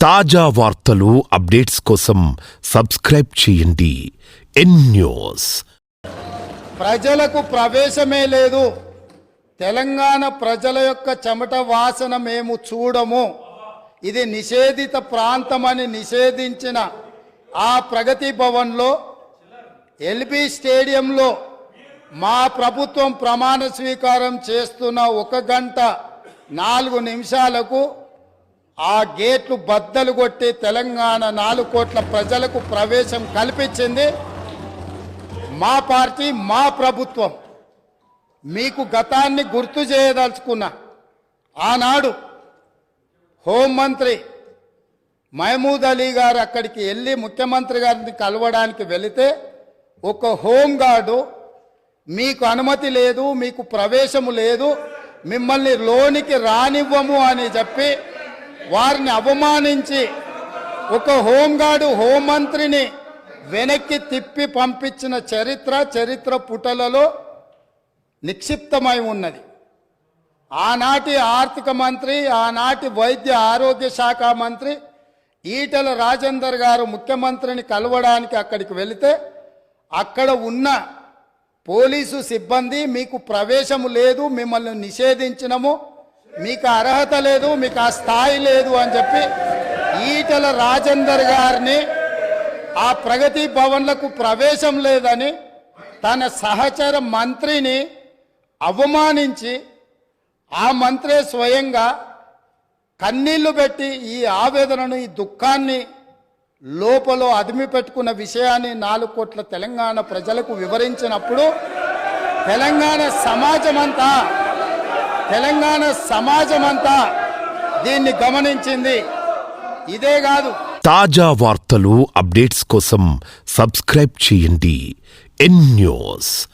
తాజా వార్తలు అప్డేట్స్ కోసం సబ్స్క్రైబ్ చేయండి. N news. ప్రజలకు ప్రవేశమే లేదు. తెలంగాణ ప్రజల యొక్క చెమట వాసన మేము చూడము. ఇది నిషేధిత ప్రాంతమని నిషేధించిన ఆ ప్రగతి భవన్లో ఎల్బీ స్టేడియంలో మా ప్రభుత్వం ప్రమాణ స్వీకారం చేస్తున్న ఒక గంట నాలుగు నిమిషాలకు ఆ గేట్లు బద్దలు కొట్టి తెలంగాణ నాలుగు కోట్ల ప్రజలకు ప్రవేశం కల్పించింది మా పార్టీ మా ప్రభుత్వం. మీకు గతాన్ని గుర్తు చేయదలుచుకున్నా ఆనాడు హోంమంత్రి మహమూద్ అలీ గారు అక్కడికి వెళ్ళి ముఖ్యమంత్రి గారిని కలవడానికి వెళితే ఒక హోంగార్డు మీకు అనుమతి లేదు మీకు ప్రవేశము లేదు మిమ్మల్ని లోనికి రానివ్వము అని చెప్పి వారిని అవమానించి ఒక హోంగార్డు హోంమంత్రిని వెనక్కి తిప్పి పంపించిన చరిత్ర చరిత్ర పుటలలో నిక్షిప్తమై ఉన్నది. ఆనాటి ఆర్థిక మంత్రి ఆనాటి వైద్య ఆరోగ్య శాఖ మంత్రి ఈటల రాజేందర్ గారు ముఖ్యమంత్రిని కలవడానికి అక్కడికి వెళితే అక్కడ ఉన్న పోలీసు సిబ్బంది మీకు ప్రవేశము లేదు మిమ్మల్ని నిషేధించినము మీకు అర్హత లేదు మీకు ఆ స్థాయి లేదు అని చెప్పి ఈటల రాజేందర్ గారిని ఆ ప్రగతి భవన్లకు ప్రవేశం లేదని తన సహచర మంత్రిని అవమానించి ఆ మంత్రే స్వయంగా కన్నీళ్ళు పెట్టి ఈ ఆవేదనను ఈ దుఃఖాన్ని లోపల అదిమి పెట్టుకున్న విషయాన్ని నాలుగు కోట్ల తెలంగాణ ప్రజలకు వివరించినప్పుడు తెలంగాణ సమాజమంతా తెలంగాణ సమాజమంతా దీన్ని గమనించింది. ఇదే కాదు. తాజా వార్తలు అప్డేట్స్ కోసం సబ్స్క్రైబ్ చేయండి. N news.